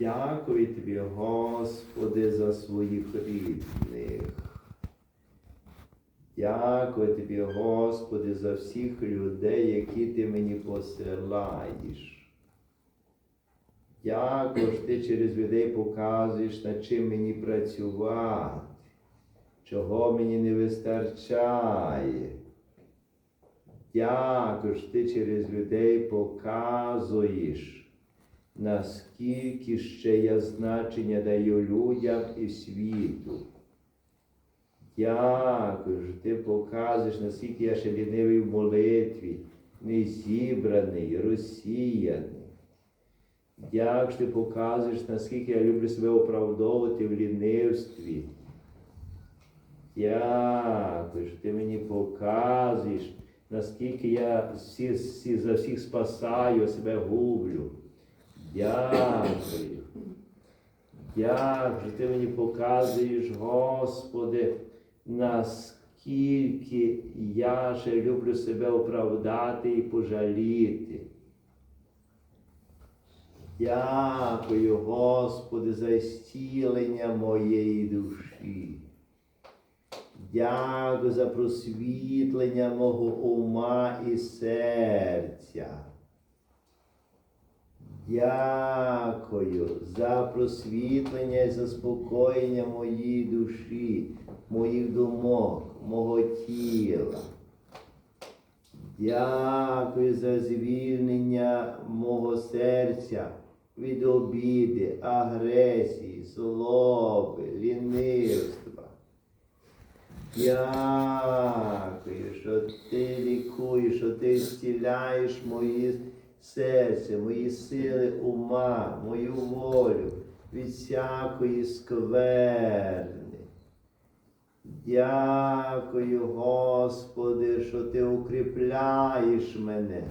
Дякую тобі, Господи, за своїх рідних. Дякую тобі, Господи, за всіх людей, які ти мені посилаєш. Дякую, що ти через людей показуєш, над чим мені працювати, чого мені не вистачає. Дякую, що ти через людей показуєш, наскільки ще я значення даю людям і світу. Дякую, що ти показуєш, наскільки я ще лінивий в молитві, не зібраний, розсіяний. Дякую, що ти показуєш, наскільки я люблю себе оправдовувати в лінивстві. Дякую, що ти мені показуєш, наскільки я всі, всі, за всіх спасаю, себе гублю. Дякую. Дякую, ти мені показуєш, Господи, наскільки я ще люблю себе оправдати і пожаліти. Дякую, Господи, за зцілення моєї душі. Дякую за просвітлення мого ума і серця. Дякую за просвітлення і заспокоєння моїй душі, моїх думок, мого тіла. Дякую за звільнення мого серця від обіди, агресії, злоби, лінивства. Дякую, що ти лікуєш, що ти зціляєш мої серце, мої сили ума, мою волю від всякої скверни. Дякую, Господи, що Ти укріпляєш мене,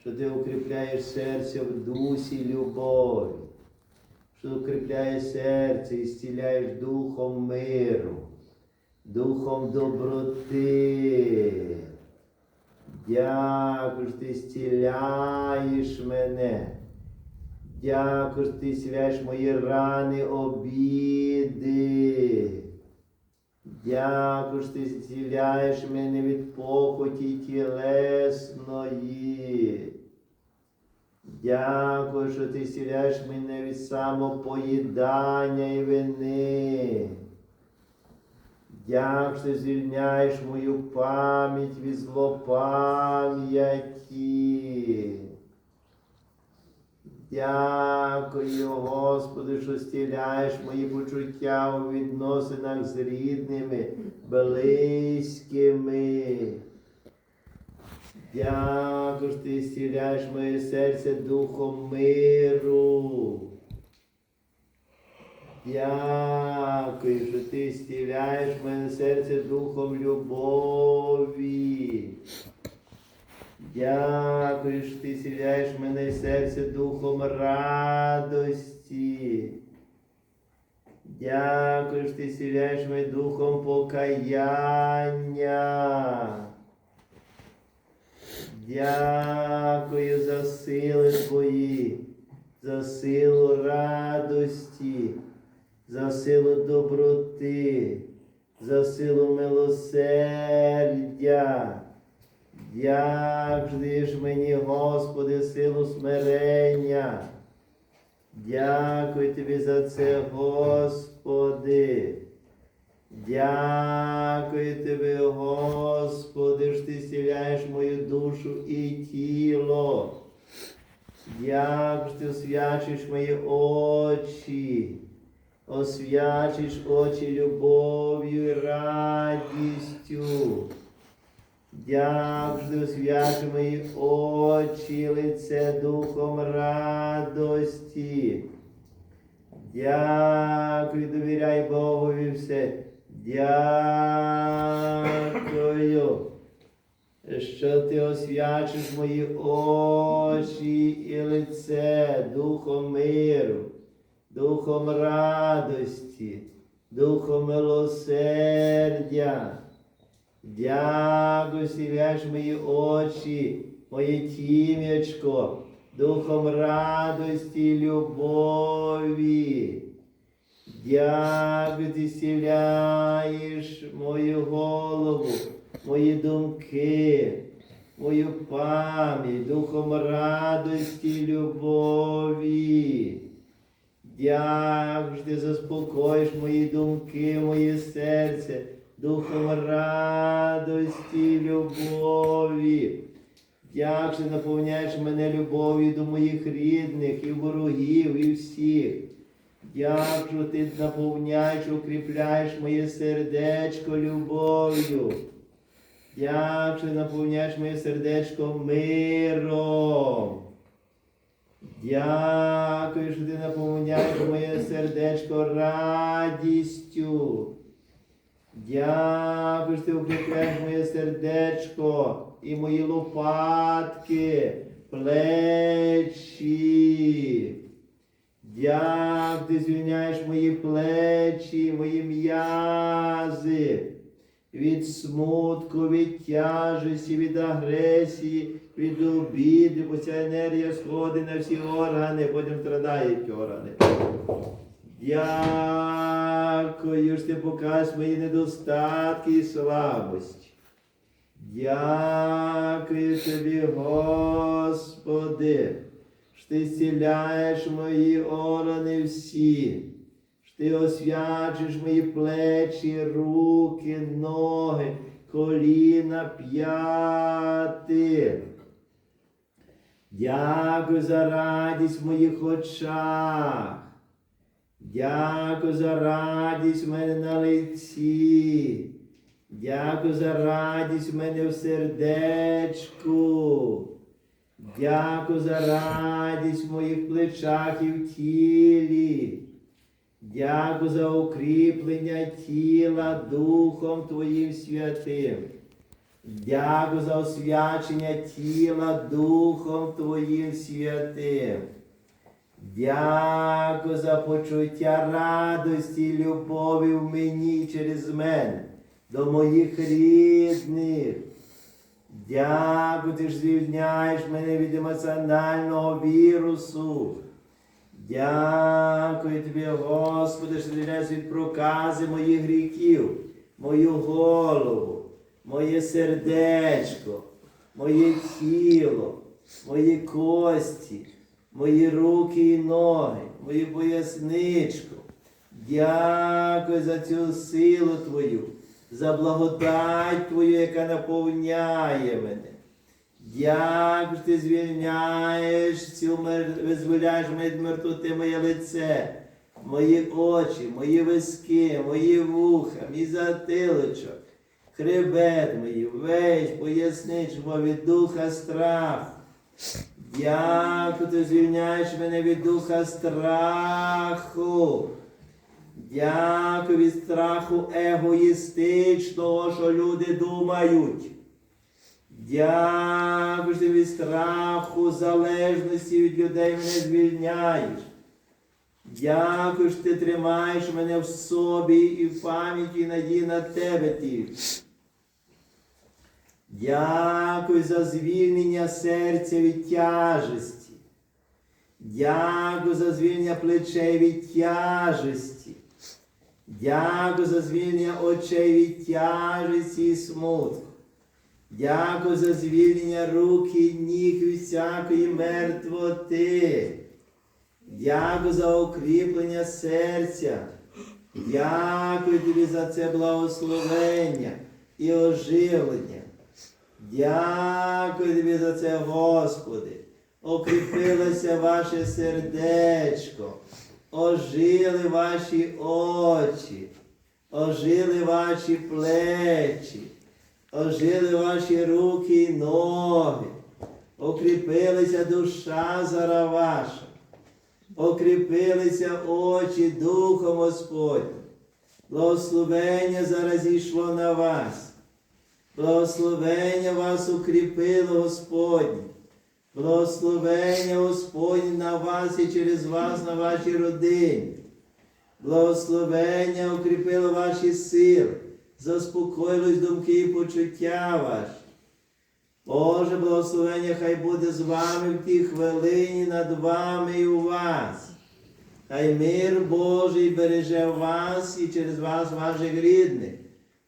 що Ти укріпляєш серце в дусі любові, що укріпляєш серце і зціляєш духом миру, духом доброти. Дякую, що ти зціляєш мене. Дякую, що ти зціляєш мої рани, обіди. Дякую, що ти зціляєш мене від похоті тілесної. Дякую, що ти зціляєш мене від самопоїдання і вини. Дякую, що звільняєш мою пам'ять від злопам'яті. Дякую, Господи, що стіляєш мої почуття у відносинах з рідними, близькими. Дякую, що ти стіляєш моє серце духом миру. Дякую, що ти стіляєш мене серце духом любові. Дякую, що ти зціляєш мене серце духом радості. Дякую, що ти зціляєш мене духом покаяння. Дякую за сили твої, за силу радості, за силу доброти, за силу милосердя. Дякуєш мені, Господи, силу смирення. Дякую Тобі за це, Господи. Дякую Тобі, Господи, що Ти зціляєш мою душу і тіло. Дякую, що Ти освячуєш мої очі, освячуєш очі любов'ю і радістю. Дякую, освячуєш мої очі, лице духом радості. Дякую, довіряй Богові все. Дякую, що ти освячиш мої очі і лице духом миру, духом радості, духом милосердя. Дякую, сіляш мої очі, моє тім'ячко, духом радості і любові. Дякую, ти зціляєш мою голову, мої думки, мою пам'ять, духом радості і любові. Дякую, ти заспокоїш мої думки, моє серце, духом радості любові. Дякую, наповняєш мене любов'ю до моїх рідних і ворогів, і всіх. Дякую, ти наповняєш, укріпляєш моє сердечко любов'ю. Дякую, наповняєш моє сердечко миром. Дякую, що ти наповняєш моє сердечко радістю. Дякую, що ти укріпляєш моє сердечко і мої лопатки, плечі. Дякую, ти звільняєш мої плечі, мої м'язи від смутку, від тяжесті, від агресії, від обіди, бо ця енергія сходить на всі органи, потім страдають органи. Дякую, що ти покажеш мої недостатки і слабості. Дякую тобі, Господи, що ти зціляєш мої органи всі, ти освячуєш мої плечі, руки, ноги, коліна, п'яти. Дякую за радість в моїх очах. Дякую за радість в мене на лиці. Дякую за радість в мене в сердечку. Дякую за радість в моїх плечах і в тілі. Дякую за укріплення тіла Духом Твоїм святим. Дякую за освячення тіла Духом Твоїм святим. Дякую за почуття радості і любові в мені через мене до моїх рідних. Дякую, ти ж звільняєш мене від емоціонального вірусу. Дякую тобі, Господи, що звільняєш від прокази моїх гріхів, мою голову, моє сердечко, моє тіло, мої кості, мої руки і ноги, мою поясничку. Дякую за цю силу Твою, за благодать Твою, яка наповняє мене. Дякую, що ти звільняєш цю визволяєш від мертвоти моє лице, мої очі, мої виски, мої вуха, мій затилочок, хребет мій, весь поясничмо від духа страху. Дякую, ти звільняєш мене від духа страху. Дякую від страху егоїстичного, що люди думають. Дякую, ти від страху залежності від людей мене звільняєш. Дякую, що ти тримаєш мене в собі і в пам'яті і надії на тебе тільки. Дякую за звільнення серця від тяжесті. Дякую за звільнення плечей від тяжесті. Дякую за звільнення очей від тяжесті і смутку. Дякую за звільнення рук і ніг від всякої мертвоти. Дякую за укріплення серця. Дякую тобі за це благословення і оживлення. Дякую тобі за це, Господи. Окріпилося ваше сердечко, ожили ваші очі, ожили ваші плечі, ожили ваші руки і ноги, окріпилася душа зара ваша, окріпилися очі Духом Господнім. Благословення зараз зійшло на вас. Благословення вас укріпило Господнє. Благословення Господнє на вас і через вас, на вашій родині. Благословення укріпило ваші сили, заспокоїлось думки і почуття ваші. Боже, благословення хай буде з вами в тій хвилині над вами і у вас. Хай мир Божий береже вас і через вас ваших рідних.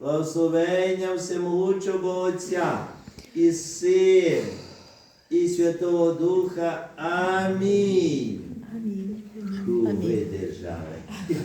Благословення всемогучого Отця і Сина, і Святого Духа. Амінь. Амінь. Амінь.